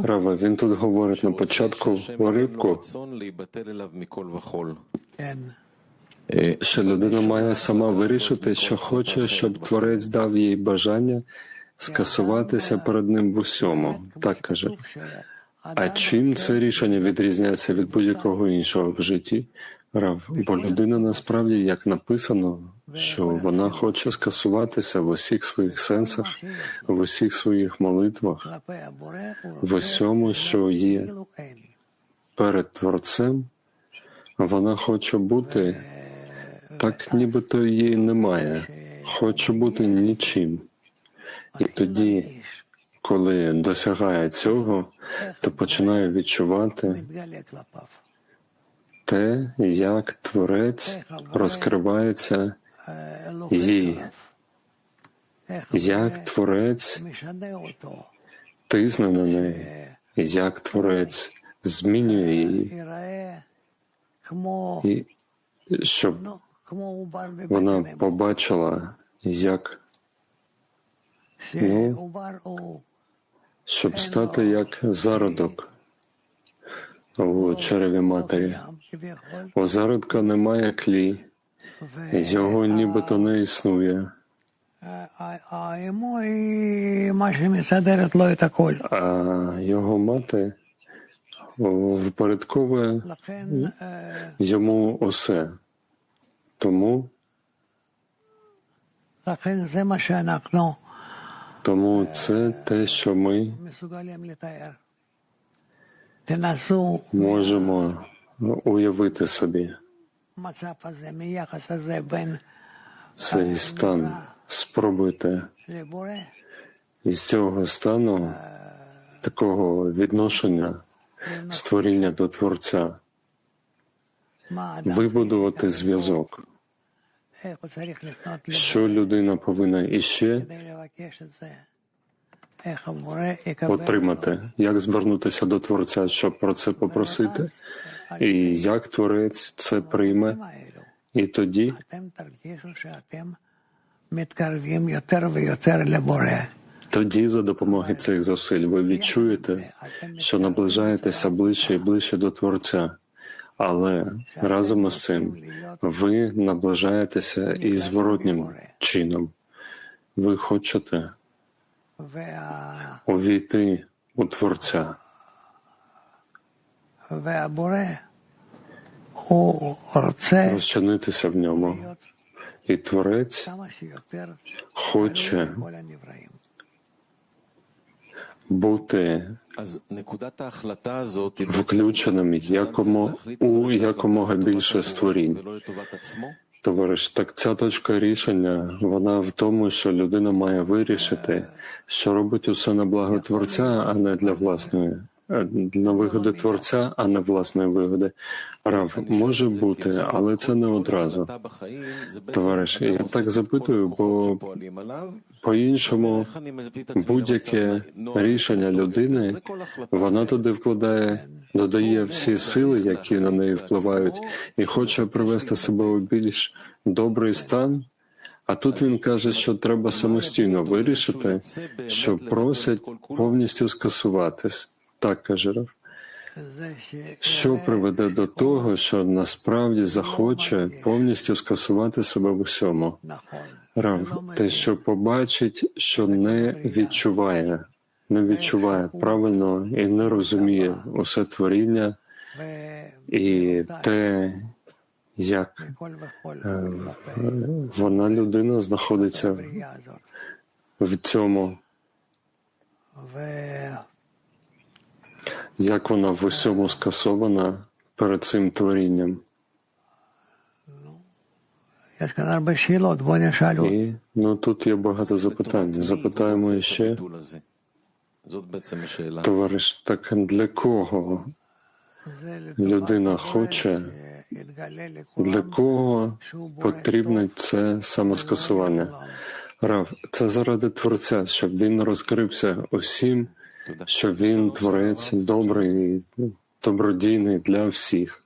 Рава, він тут говорить на початку уривку, що людина має сама вирішити, що хоче, щоб творець дав їй бажання скасуватися перед ним в усьому. Так каже. А чим це рішення відрізняється від будь-якого іншого в житті? Рав, бо людина насправді, як написано, що вона хоче скасуватися в усіх своїх сенсах, в усіх своїх молитвах, в усьому, що є перед Творцем, вона хоче бути так, нібито її немає, хоче бути нічим. І тоді, коли досягає цього, то починає відчувати те, як творець розкривається їй, як творець тисне на неї, як творець змінює її, і щоб вона побачила, як ну, щоб стати як зародок у череві матері. У зародка немає клі, його нібито не існує. А його мати впорядковує йому усе. Тому тому це те, що ми можемо уявити собі цей стан спробуйте із цього стану е, такого відношення створіння до Творця, вибудувати зв'язок. Що людина повинна іще отримати, як звернутися до Творця, щоб про це попросити, і як творець це прийме, і тоді тоді, за допомогою цих зусиль, ви відчуєте, що наближаєтеся ближче і ближче до Творця. Але разом із цим ви наближаєтеся і зворотнім чином. Ви хочете увійти у Творця розчинитися в ньому. І творець хоче бути включеним якому у якомога більше створінь. Товариш, так ця точка рішення, вона в тому, що людина має вирішити, що робить усе на благо творця, а не для власної Е, на вигоди творця, а не власної вигоди. Рав може бути, але це не одразу. Товариш, я так запитую, бо по-іншому будь-яке рішення людини вона туди вкладає, додає всі сили, які на неї впливають, і хоче привести себе у більш добрий стан. А тут він каже, що треба самостійно вирішити, що просять повністю скасуватись. Так, каже Раф. Що приведе до того, що насправді захоче повністю скасувати себе в усьому, Рав, те, що побачить, що не відчуває, не відчуває правильно і не розуміє усе творіння і те, як е, вона людина знаходиться в цьому як вона в усьому скасована перед цим творінням. І, ну тут є багато запитань. Запитаємо ще. Товариш, так для кого людина хоче, для кого потрібне це самоскасування? Рав, це заради Творця, щоб він розкрився усім що він творець добрий, ну, добродійний для всіх.